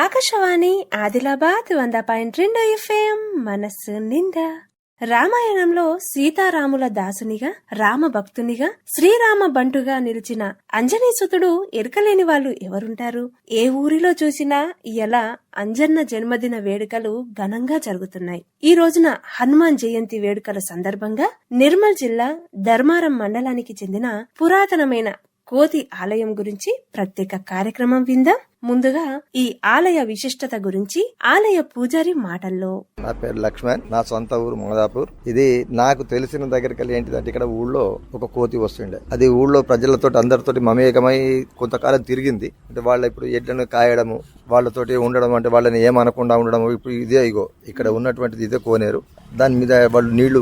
ఆకాశవాణి ఆదిలాబాద్ వంద పాయింట్ రెండు ఎఫ్ఎం మనస్సు నిండా. రామాయణంలో సీతారాముల దాసునిగా రామ భక్తునిగా శ్రీరామ బంటుగా నిలిచిన అంజనీసుతుడు ఎరకలేని వాళ్ళు ఎవరుంటారు? ఏ ఊరిలో చూసినా ఎలా అంజన్న జన్మదిన వేడుకలు ఘనంగా జరుగుతున్నాయి. ఈ రోజున హనుమాన్ జయంతి వేడుకల సందర్భంగా నిర్మల్ జిల్లా ధర్మారం మండలానికి చెందిన పురాతనమైన కోతి ఆలయం గురించి ప్రత్యేక కార్యక్రమం విందాం. ముందుగా ఈ ఆలయ విశిష్టత గురించి ఆలయ పూజారి మాటల్లో. నా పేరు లక్ష్మణ్ నా సొంత ఊరు మొగదాపూర్ ఇది నాకు తెలిసిన దగ్గరికి ఏంటిదంటే ఇక్కడ ఊళ్ళో ఒక కోతి వస్తుండే. అది ఊళ్ళో ప్రజలతో అందరితోటి మమేకమై కొంతకాలం తిరిగింది. అంటే వాళ్ళ ఇప్పుడు ఎడ్లను కాయడము వాళ్ళతోటి ఉండడం అంటే వాళ్ళని ఏమనకుండా ఉండడం ఇప్పుడు ఇదే ఇగో ఇక్కడ ఉన్నటువంటిది ఇదే కోనేరు. దాని మీద వాళ్ళు నీళ్ళు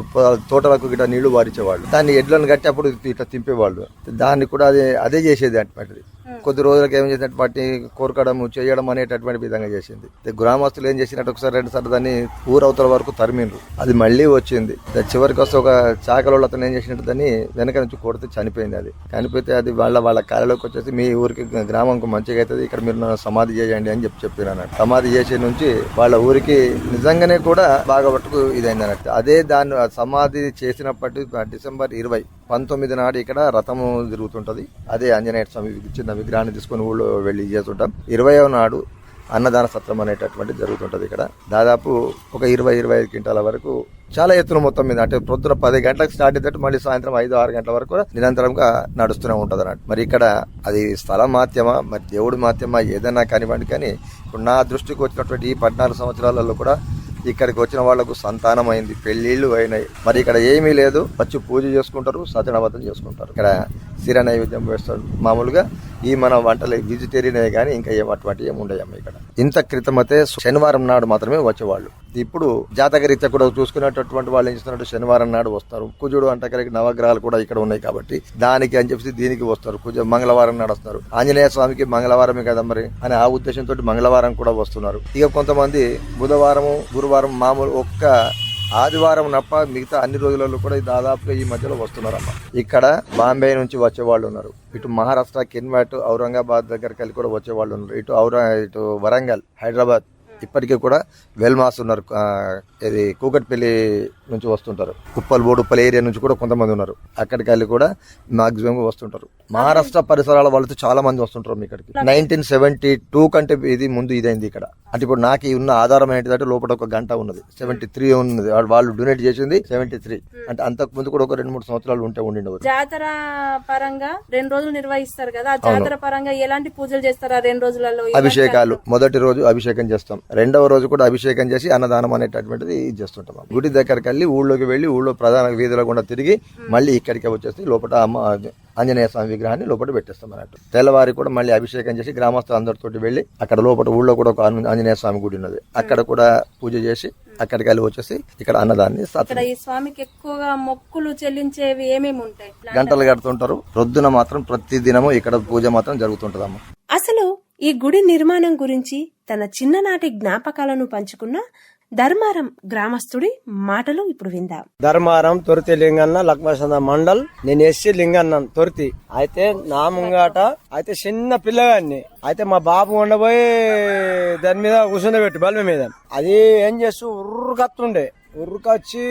తోటలకు గిట్ట నీళ్ళు వారించేవాళ్ళు దాన్ని ఎడ్లను కట్టేప్పుడు ఇట్లా తింపేవాళ్ళు. దాన్ని కూడా అదే అదే చేసేది అంటే Hmm. కొద్ది రోజులకి ఏం చేసినట్టు వాటిని కోరకడము చేయడం అనేటటువంటి విధంగా చేసింది. గ్రామస్తులు ఏం చేసినట్టు ఒకసారి రెండు సార్లు దాన్ని ఊరవతల వరకు తరిమిండ్రు. అది మళ్ళీ వచ్చింది. చివరికి వస్తే ఒక చాకలో అతను ఏం చేసినట్టు దాన్ని వెనక నుంచి కొడితే చనిపోయింది అది. చనిపోతే అది వాళ్ళ వాళ్ళ కాళ్ళలోకి వచ్చేసి మీ ఊరికి గ్రామంకు మంచిగా అవుతుంది ఇక్కడ మీరు సమాధి చేయండి అని చెప్పి చెప్పారు అన్నట్టు. సమాధి చేసే నుంచి వాళ్ళ ఊరికి నిజంగానే కూడా బాగా పట్టుకు ఇదైంది అన్నట్టు. అదే దాన్ని సమాధి చేసినప్పటి డిసెంబర్ ఇరవై పంతొమ్మిది నాడు ఇక్కడ రథము తిరుగుతుంటది. అదే ఆంజనేయ స్వామి చిన్న విగ్రహాన్ని తీసుకొని ఊళ్ళో వెళ్ళి చేస్తుంటాం. ఇరవయో నాడు అన్నదాన సత్రం అనేటటువంటి జరుగుతుంటుంది ఇక్కడ. దాదాపు ఒక ఇరవై ఇరవై ఐదు క్వింటాల వరకు చాలా ఎత్తున మొత్తం మీద అంటే ప్రొద్దున పది గంటలకు స్టార్ట్ అయితే మళ్ళీ సాయంత్రం ఐదు ఆరు గంటల వరకు కూడా నిరంతరంగా నడుస్తూనే ఉంటుంది అన్నట్టు మరి ఇక్కడ అది స్థల మాత్యమా మరి దేవుడి మాత్యమా ఏదైనా కానివ్వండి కానీ ఇప్పుడు నా దృష్టికి వచ్చినటువంటి ఈ పద్నాలుగు సంవత్సరాలలో కూడా ఇక్కడికి వచ్చిన వాళ్ళకు సంతానం అయింది పెళ్ళిళ్ళు అయినాయి. మరి ఇక్కడ ఏమీ లేదు. వచ్చి పూజ చేసుకుంటారు సత్యనవతం చేసుకుంటారు. ఇక్కడ సిర నైవేద్యం వేస్తారు. మామూలుగా ఈ మన వంటలు వెజిటేరియన్ కానీ ఇంకా ఏం అటువంటి ఏమి ఉండయమ్మ ఇక్కడ. ఇంత క్రితమైతే శనివారం నాడు మాత్రమే వచ్చేవాళ్ళు. ఇప్పుడు జాతకరీత్యా కూడా చూసుకునేటటువంటి వాళ్ళు ఏం చేస్తున్నట్టు శనివారం నాడు వస్తారు. కుజుడు అంటకరికి నవగ్రహాలు కూడా ఇక్కడ ఉన్నాయి కాబట్టి దానికి అని చెప్పి దీనికి వస్తారు. కుజ మంగళవారం నాడు వస్తారు ఆంజనేయ స్వామికి మంగళవారమే కదా మరి అని ఆ ఉద్దేశంతో మంగళవారం కూడా వస్తున్నారు. ఇక కొంతమంది బుధవారము గురువారం మామూలు ఒక్క ఆదివారం నప్ప మిగతా అన్ని రోజులలో కూడా దాదాపుగా ఈ మధ్యలో వస్తున్నారమ్మ. ఇక్కడ బాంబే నుంచి వచ్చే వాళ్ళు ఉన్నారు. ఇటు మహారాష్ట్ర కిన్వాట్ ఔరంగాబాద్ దగ్గరికి వెళ్ళి కూడా వచ్చే వాళ్ళు ఉన్నారు. ఇటు ఔరా ఇటు వరంగల్ హైదరాబాద్ ఇప్పటికీ కూడా వెల్మాస్ ఉన్నారు. ఇది కూకట్పల్లి నుంచి వస్తుంటారు. ఉప్పల్ బోర్డు ఉప్పల్ ఏరియా నుంచి కూడా కొంతమంది ఉన్నారు. అక్కడికి వెళ్ళి కూడా మాక్సిమం వస్తుంటారు. మహారాష్ట్ర పరిసరాల వాళ్ళతో చాలా మంది వస్తుంటారు మీ ఇక్కడికి. నైన్టీన్ సెవెంటీ టూ కంటే ఇది ముందు ఇదైంది ఇక్కడ. అంటే ఇప్పుడు నాకు ఈ ఉన్న ఆధారం ఏంటిదంటే లోపల ఒక గంట ఉన్నది. సెవెంటీ త్రీ ఉన్నది. వాళ్ళు- డొనేట్ చేసింది సెవెంటీ త్రీ. అంటే అంతకు ముందు కూడా ఒక రెండు మూడు సంవత్సరాలు ఉంటే ఉండిండవచ్చు జాతర పరంగా రెండు రోజులు నిర్వహిస్తారు కదా. జాతర పరంగా ఎలాంటి పూజలు చేస్తారు రెండు రోజులలో? అభిషేకాలు. మొదటి రోజు అభిషేకం చేస్తాం. రెండవ రోజు కూడా అభిషేకం చేసి అన్నదానం అనేటటువంటిది ఇది చేస్తుంటాం. గుడి దగ్గరికి వెళ్ళి ఊళ్ళోకి వెళ్ళి ఊళ్ళో ప్రధాన వీధుల గుండా తిరిగి మళ్ళీ ఇక్కడికి వచ్చేసి లోపల అమ్మ ఆంజనేయ స్వామి విగ్రహాన్ని లోపల పెట్టేస్తాం అన్నట్టు. తెల్లవారి కూడా మళ్ళీ అభిషేకం చేసి గ్రామస్తులు అందరితోటి వెళ్ళి అక్కడ లోపల ఊళ్ళో కూడా ఒక ఆంజ- ఆంజనేయ స్వామి గుడి ఉన్నది. అక్కడ కూడా పూజ చేసి అక్కడికి వెళ్ళి వచ్చేసి ఇక్కడ అన్నదాన్ని ఇక్కడ ఈ స్వామికి ఎక్కువగా మొక్కులు చెల్లించేవి ఏమేమి ఉంటాయి? గంటలు కడుతుంటారు. రొద్దున మాత్రం ప్రతి దినము ఇక్కడ పూజ మాత్రం జరుగుతుంటదమ్మ. అసలు ఈ గుడి నిర్మాణం గురించి తన చిన్ననాటి జ్ఞాపకాలను పంచుకున్న ధర్మారం గ్రామస్తుడి మాటలు ఇప్పుడు విందాం. ధర్మారం తొరితి లింగన్న లక్ష్మణ మండల్. నేను ఎస్సీ లింగన్న తొరితి. అయితే నా ముంగాట అయితే చిన్న పిల్లగాన్ని అయితే మా బాబు ఉండబోయి దాని మీద కూర్చుండబెట్టి బల్బ మీద. అది ఏం చేస్తూ ఉర్రుకత్తుండే. ఉర్రుకొచ్చి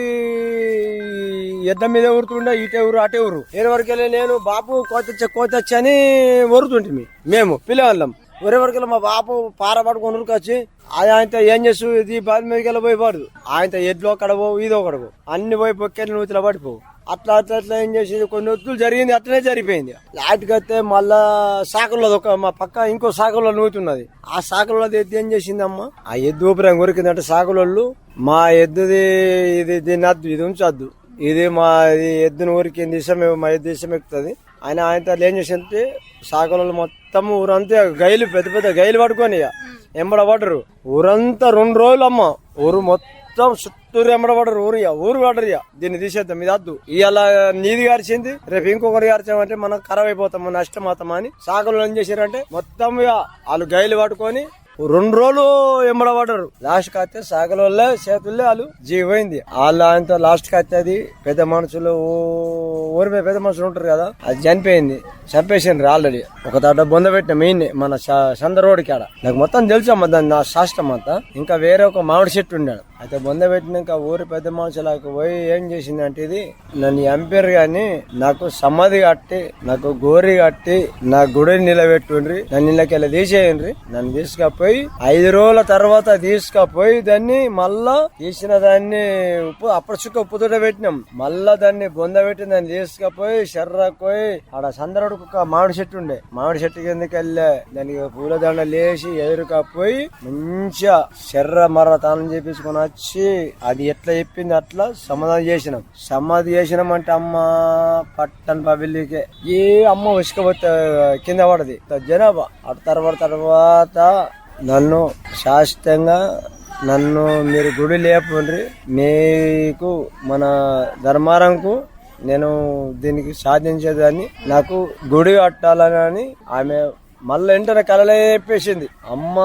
ఎద్ద మీద ఉరుతుండే ఇటే ఊరు అటే ఊరు. నేను వరకు నేను బాబు కోతచ్చ కోతచ్చని అని మేము పిల్లవాళ్ళం. ఊరే మా పాప పార పట్టుకొని అది ఆయనతో ఏం చేస్తూ ఇది బాధ మీదకి వెళ్ళి పోయి పడదు ఆయనతో ఎడ్లో ఒకడ ఇదో ఇది అన్ని పోయి పొక్కెళ్ళి నూతుల పడిపోవు అట్లా అట్లా అట్లా ఏం చేసేది? కొన్ని ఒత్తులు జరిగింది అట్లనే జరిగిపోయింది. లాటికి వస్తే మళ్ళా సాకుల్లో ఒక మా పక్క ఇంకో సాకుల్లో నూతున్నది. ఆ సాకుల్లో ఎద్దు ఏం చేసింది అమ్మ ఆ ఎద్దు ఊపిరి కొరికిందంటే సాకులోళ్ళు. మా ఎద్దుది ఇది దీన్ని అద్దు ఇది ఉంచొద్దు. ఇది మా ఇది ఎద్దును ఊరికింది ఇష్టం మా ఎద్దు ఇష్టం ఎక్కుతుంది ఆయన ఆయనతో ఏం చేసిందంటే సాకులలో మొత్తం ఊరంతా గైలు పెద్ద పెద్ద గైలు పట్టుకొని ఇక ఎంబడ పడరు ఊరంతా రెండు రోజులు అమ్మ. ఊరు మొత్తం చుట్టూరు ఎంబడ పడరు ఊరు ఊరు పడరు దీన్ని తీసేద్దాం ఇది వద్దు. ఇవాళ నీది గారిచింది రేపు ఇంకొకరు గారిచామంటే మనం ఖరాబ్ అయిపోతాము నష్టం అవుతామా అని సాకులు ఏం చేశారంటే మొత్తం ఇక వాళ్ళు గైలు పట్టుకొని రెండు రోజులు ఎంబడబడ్డారు లాస్ట్ కత్తే సాగల వల్ల చేతుల్లో వాళ్ళు జీవైంది వాళ్ళ ఆయనతో లాస్ట్ కత్తే అది. పెద్ద మనుషులు ఊరి పెద్ద మనుషులు ఉంటారు కదా అది చనిపోయింది. చంపేసిండ్రు ఆల్రెడీ. ఒక తాట బొంద పెట్టిన మెయిన్ మన చ- రోడ్ కాడ. నాకు మొత్తం తెలుసు అమ్మ దాని నా శాస్త్రం అంతా. ఇంకా వేరే ఒక మామిడి చెట్టు ఉండాడు. అయితే బొంద పెట్టినాక ఊరి పెద్ద మనుషులకు పోయి ఏం చేసింది అంటే ఇది? నన్ను ఎంపీర్ గాని నాకు సమాధి కట్టి నాకు గోరి కట్టి నా గుడిని నిలబెట్టుండ్రి. నన్ను ఇళ్ళకెళ్ళి తీసేయండి నన్ను తీసుకపోయి ఐదు రోజుల తర్వాత తీసుకపోయి దాన్ని మళ్ళా తీసిన దాన్ని ఉప్పు అప్పచుక్క ఉప్పుతోట పెట్టినాం. మళ్ళా దాన్ని బొంద పెట్టి దాన్ని తీసుకపోయి శర్రకు పోయి ఆడ సందరుడు ఒక మామిడి చెట్టు ఉండే. మామిడి చెట్టు కిందకి వెళ్ళే దానికి పూలదండ లేచి ఎదురుకపోయి మంచిగా శర్ర మర్ర తానం చేపించుకున్నా వచ్చి అది ఎట్లా చెప్పింది అట్లా సమాధానం చేసినాం. సమాధి చేసినాం అంటే అమ్మ పట్టణ పబ్లికే. ఏ అమ్మ ఉసుకపోతే కింద పడది. జనాభా. అటు తర్వాత తర్వాత నన్ను శాశ్వతంగా నన్ను మీరు గుడి లేపండ్రి. మీకు మన ధర్మారంకు నేను దీనికి సాధించేదాన్ని. నాకు గుడి కట్టాలని ఆమె మళ్ళీ వెంటనే కలలే చెప్పేసింది అమ్మ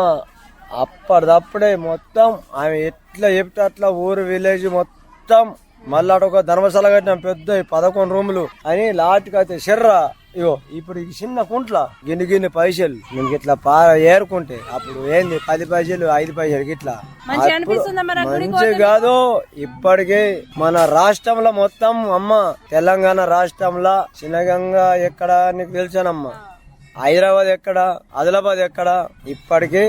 అప్పటిదప్పుడే మొత్తం ఆమె ఎట్లా చెప్తే అట్లా ఊరు విలేజ్ మొత్తం మళ్ళీ ఒక ధర్మశాల కట్టినాం పెద్ద పదకొండు రూములు అని లాట్కి అయితే శర్రా ఇగో ఇప్పుడు ఈ చిన్న కుంట్ల గిన్ని గిన్ని పైసలు నేను ఇట్లా పా ఏరుకుంటే అప్పుడు ఏంది పది పైసలు ఐదు పైసలు ఇట్లా. మంచి కాదు ఇప్పటికే మన రాష్ట్రంలో మొత్తం అమ్మ తెలంగాణ రాష్ట్రంలో చిన్నగంగా ఎక్కడ నీకు తెలుసానమ్మా హైదరాబాద్ ఎక్కడ ఆదిలాబాద్ ఎక్కడ? ఇప్పటికే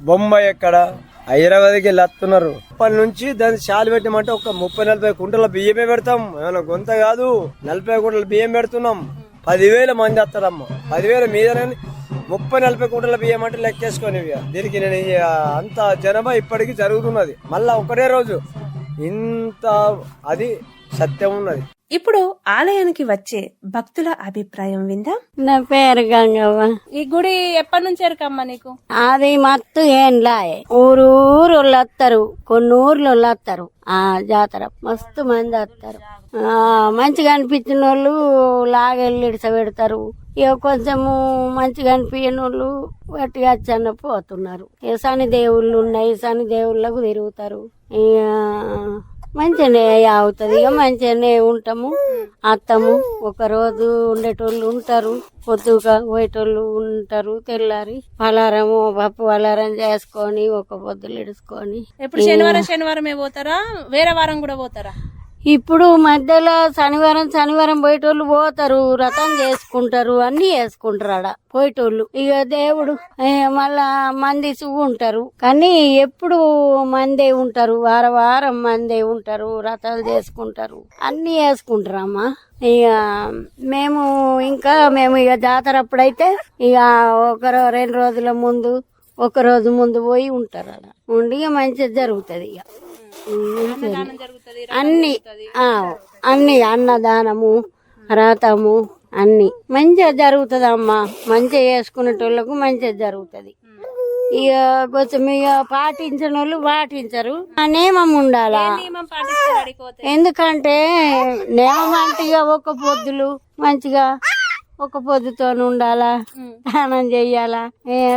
బొంబాయి ఎక్కడ? హైదరాబాద్కి లత్తున్నారు అప్పటి నుంచి దాన్ని చాలు పెట్టినామంటే ఒక ముప్పై నలభై కుంటల బియ్యమే పెడతాం. ఏమైనా గొంత కాదు. నలభై కుంటల బియ్యం పెడుతున్నాం. పదివేల మంది వస్తారమ్మ. పదివేల మీద ముప్పై నలభై కుంటల బియ్యం అంటే లెక్కేసుకొని ఇక. దీనికి నేను అంత జనాభా ఇప్పటికీ జరుగుతున్నది. మళ్ళా ఒకటే రోజు. ఇంత అది సత్యం ఉన్నది. ఇప్పుడు ఆలయానికి వచ్చే భక్తుల అభిప్రాయం విందాం. నా పేరు గంగవ్వ. ఈ గుడి ఎప్పటి నుంచి ఎరకమ్మా నీకు? అది మత్తు ఏంలాయే ఊరు ఊరు వస్తారు కొన్ని ఊర్లు వస్తారు ఆ జాతర మస్తు మంది వస్తారు ఆ, మంచిగా అనిపించిన వాళ్ళు లాగెళ్ళి పెడతారు ఇక కొంచెము మంచిగా అనిపించిన వాళ్ళు గట్టిగా అచ్చన్న పోతున్నారు. ఇక శని దేవుళ్ళు ఉన్నాయి శని దేవుళ్ళకు తిరుగుతారు. ఇక మంచిగానే అవుతుంది ఇక మంచిగానే ఉంటాము. అత్తము ఒక రోజు ఉండేటోళ్ళు ఉంటారు. పొద్దుగా పోయేటోళ్ళు ఉంటారు. తెల్లారి పలారము పప్పు పలారం చేసుకొని ఒక పొద్దులు ఇడుచుకొని. ఎప్పుడు శనివారం శనివారమే పోతారా? వేరే వారం కూడా పోతారా? ఇప్పుడు మధ్యలో శనివారం శనివారం పోయేటోళ్ళు పోతారు వ్రతం చేసుకుంటారు అన్ని చేసుకుంటారు ఆడ పోయేటోళ్ళు. ఇక దేవుడు మళ్ళా మంది ఉంటారు. కానీ ఎప్పుడు మందే ఉంటారు వార వారం మందే ఉంటారు వ్రతాలు చేసుకుంటారు అన్ని చేసుకుంటారు అమ్మా. ఇక మేము ఇంకా మేము ఇక జాతర అప్పుడైతే ఇక ఒక రెండు రోజుల ముందు ఒక రోజు ముందు పోయి ఉంటారు అడ ఉండి మంచిగా జరుగుతుంది ఇక. అన్ని అన్ని అన్నదానము రథము అన్ని. మంచిగా జరుగుతుంది అమ్మా మంచిగా చేసుకునేటోళ్ళకు మంచిగా జరుగుతుంది. ఇక కొంచెం ఇక పాటించిన వాళ్ళు పాటించరు ఆ నియమం ఉండాలా? ఎందుకంటే నియమం అంటే ఇక ఒక పొద్దులు మంచిగా ఒక పొద్దుతో ఉండాలా? స్నానం చెయ్యాలా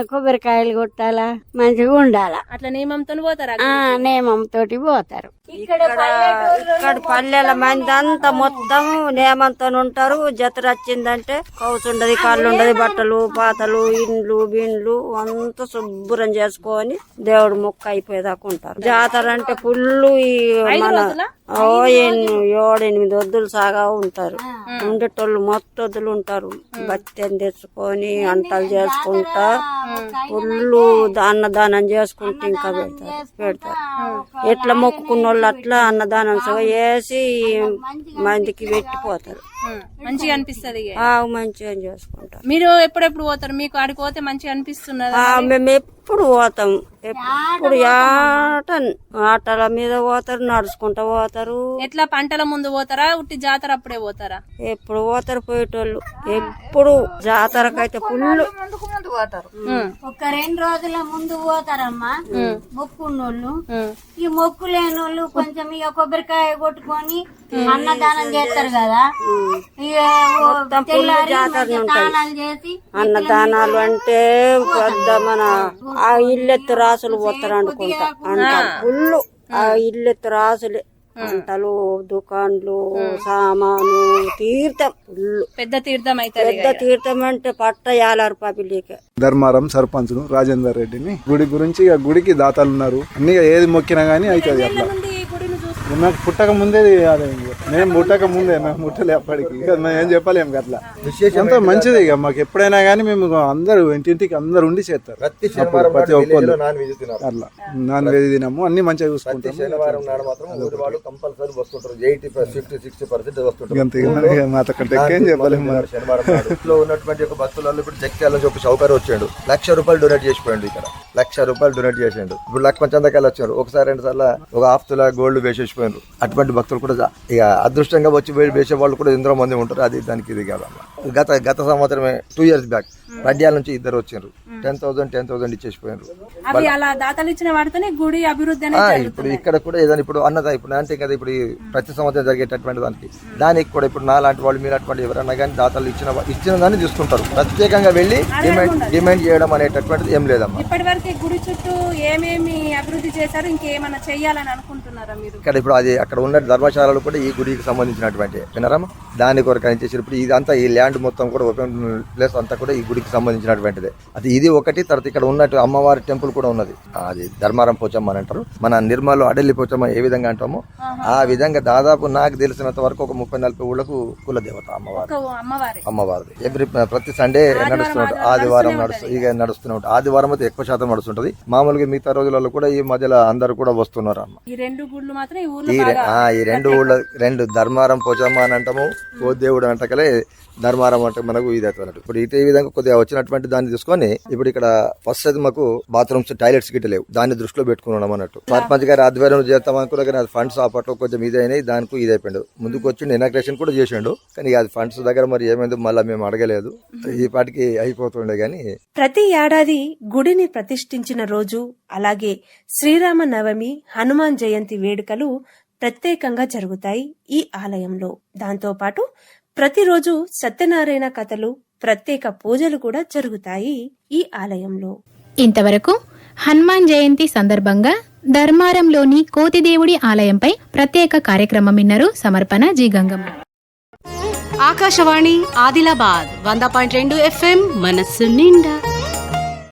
కొబ్బరికాయలు కొట్టాలా? మంచిగా ఉండాలా? అట్లా నియమంతో పోతారా ఆ నియమం తోటి పోతారు. ఇక్కడ ఇక్కడ పల్లెల మంది అంతా మొత్తం నియమంతో ఉంటారు. జతర వచ్చిందంటే కౌసు ఉండదు కాళ్ళు ఉండదు బట్టలు పాతలు ఇండ్లు బిండ్లు అంతా శుభ్రం చేసుకొని దేవుడు మొక్క అయిపోయేదాకా ఉంటారు. జాతర అంటే ఫుల్ ఈ మన ఓ ఏడు ఎనిమిది వద్దులు సాగా ఉంటారు. ఉండేటోళ్ళు మొత్తం వద్దులు ఉంటారు. బత్తెని తెచ్చుకొని వంటలు చేసుకుంటా ఫుల్ అన్నదానం చేసుకుంటూ ఇంకా పెడతారు. పెడతారు. ఎట్లా మొక్కుకున్న వాళ్ళు అట్లా అన్నదానం సగం వేసి మందికి పెట్టిపోతారు. మంచిగా అనిపిస్తది మంచిగా చేసుకుంటారు. మీరు ఎప్పుడెప్పుడు పోతారు? మీకు ఆడికి పోతే మంచిగా అనిపిస్తున్నదా? ఆ, మేము ఎప్పుడు పోతాం. ఎప్పుడు ఆట ఆటల మీద పోతారు నడుచుకుంటా పోతారు. ఎట్లా పంటల ముందు పోతారా? ఉట్టి జాతర అప్పుడే పోతారా? ఎప్పుడు పోతారు పోయేటోళ్ళు? ఎప్పుడు జాతరకైతే ఫుల్ ఉం. ఒక రెండు రోజుల ముందు పోతారమ్మా. మొక్కున్నోళ్ళు. ఈ మొక్కు లేనోళ్ళు కొంచెం ఇక కొబ్బరికాయ కొట్టుకొని అన్నదానం చేస్తారు కదా. మొత్తం full తెల్లారి జాతర మంచిగా ఉంటాయి. అన్నదానాలు అంటే పెద్ద మన ఆ ఇల్లెత్తు రాసులు పోతారు అనుకుంటా. అంట ఫుల్ ఆ. ఇల్లెత్తు రాసులే. అంటలు దుకాన్లు సామాను తీర్థం ఫుల్ పెద్ద తీర్థం అవుతుంది పెద్ద తీర్థం అంటే పట్ట యాలారు పబ్లిక్. ధర్మారం సర్పంచ్ను రాజేందర్ రెడ్డిని గుడి గురించి గుడికి దాతలు ఉన్నారు అన్ని ఇక ఏది మొక్కినా గానీ అవుతుంది అట్లా. నాకు పుట్టక ముందే అది మేము పుట్టక ముందే మేము ముట్టలే అప్పటికి. మేము ఏం చెప్పలేము అట్లా అంత మంచిది ఇక. మాకు ఎప్పుడైనా గానీ మేము అందరూ ఇంటింటికి అందరు ఉండి చేస్తారు. ప్రతి నాన్ తినాలి. అట్లా. నాన్ వెజ్ తినము అన్ని మంచిగా అంతే చెప్పలేము. శనివారం. ఇంట్లో ఉన్నటువంటి ఒక భక్తులలో ఇప్పుడు జగ్త్యాల చెప్పి సౌకర్యం వచ్చాడు. లక్ష రూపాయలు డొనేట్ చేసిపోయాడు ఇక్కడ. లక్ష రూపాయలు డొనేట్ చేసిండు. ఇప్పుడు లక్ష్మణ చందకాయలు వచ్చారు ఒకసారి రెండు సార్లు ఒక హాఫ్ తులా గోల్డ్ వేసేసిపోయారు అటువంటి భక్తులు కూడా ఇక అదృష్టంగా వచ్చి వేసే వాళ్ళు కూడా ఎందరో మంది ఉంటారు. అది దానికి ఇది కాదమ్మా. గత గత సంవత్సరమే టూ ఇయర్స్ బ్యాక్ రడ్యాల నుంచి ఇద్దరు వచ్చారు టెన్ థౌసండ్ టెన్ థౌసండ్ ఇచ్చేసిపోయారు గుడి అభివృద్ధి ఇప్పుడు ఇక్కడ కూడా ఏదైనా ఇప్పుడు అన్నదా ఇప్పుడు అంటే కదా ఇప్పుడు ప్రతి సంవత్సరం జరిగేటటువంటి దానికి. దానికి కూడా ఇప్పుడు నా లాంటి వాళ్ళు మీరు అటువంటి ఎవరన్నా కానీ దాతలు ఇచ్చిన ఇచ్చిన దాన్ని తీసుకుంటారు. ప్రత్యేకంగా వెళ్ళి డిమాండ్ డిమాండ్ చేయడం అనేటటువంటిది ఏం లేదమ్మా. ఇప్పటి వరకు గుడి చుట్టూ ఏమేమి అభివృద్ధి చేశారు? ఇంకేమన్నా చెయ్యాలని అనుకుంటున్నారా మీరు? ఇక్కడ ఇప్పుడు అది అక్కడ ఉన్న ధర్మశాలలు కూడా ఈ గుడికి సంబంధించినటువంటి వినరమ్మా దాని కొరకు అని చేసి ఇప్పుడు ఇదంతా ఈ ల్యాండ్ మొత్తం కూడా ఓపెన్ ప్లేస్ అంతా కూడా ఈ గుడికి సంబంధించినటువంటిదే. అది ఇది ఒకటి తర్వాత ఇక్కడ ఉన్నట్టు అమ్మవారి టెంపుల్ కూడా ఉన్నది. అది ధర్మారం పోచమ్మ అని అంటారు. మన నిర్మల్లో అడెల్లి పోచమ్మ ఏ విధంగా అంటామో ఆ విధంగా దాదాపు నాకు తెలిసినంత వరకు ఒక ముప్పై నలభై ఊళ్ళకు కుల దేవత అమ్మవారు. అమ్మవారిది. ఎవ్రీ ప్రతి సండే నడుస్తున్నట్టు ఆదివారం నడుస్తు ఇక. నడుస్తూనే ఉంటుంది. ఆదివారం అయితే ఎక్కువ శాతం నడుస్తుంటది. మామూలుగా మిగతా రోజులలో కూడా ఈ మధ్యలో అందరు కూడా వస్తున్నారు అమ్మ ఈ రెండు గుళ్ళు మాత్రం ఈ ఈ రె- ఆ, ఈ రెండు ఊళ్ళ రెండు ధర్మారం పోచమ్మ అని అంటాము ఓ దేవుడు అంటకలే ధర్మారం అంటే మనకు ఇది అవుతుంది అన్నట్టు. ఇప్పుడు ఇదే విధంగా కొద్దిగా వచ్చినటువంటి దాన్ని తీసుకొని ఇప్పుడు ఇక్కడ ఫస్ట్ అయితే మాకు బాత్రూమ్స్ టాయిలెట్స్ గిట్ట లేవు. దాన్ని దృష్టిలో పెట్టుకున్నాం అన్నట్టు. సర్పంచ్ గారి ఆధ్వర్యం చేస్తాం అనుకున్నా కానీ అది ఫండ్స్ అప్పట్లో కొంచెం ఇది అయినాయి దానికి ఇది అయిపోయింది. ముందుకు వచ్చి ఇనాగ్రేషన్ కూడా చేసిండు కానీ అది ఫండ్స్ దగ్గర మరి ఏమైందో మళ్ళీ మేము అడగలేదు. ఈ పాటికి అయిపోతుండే కానీ ప్రతి ఏడాది గుడిని ప్రతిష్ఠించిన రోజు అలాగే శ్రీరామ నవమి హనుమాన్ జయంతి వేడుకలు ప్రత్యేకంగా జరుగుతాయి ఈ ఆలయంలో. దాంతోపాటు ప్రతిరోజు సత్యనారాయణ కథలు ప్రత్యేక పూజలు కూడా జరుగుతాయి ఈ ఆలయంలో. ఇంతవరకు హనుమాన్ జయంతి సందర్భంగా ధర్మారంలోని కోతిదేవుడి ఆలయంపై ప్రత్యేక కార్యక్రమం విన్నరు సమర్పణ జీ. గంగమ్మ. ఆకాశవాణి ఆదిలాబాద్ వంద పాయింట్ రెండు ఎఫ్ఎం మనస్సు నిండా.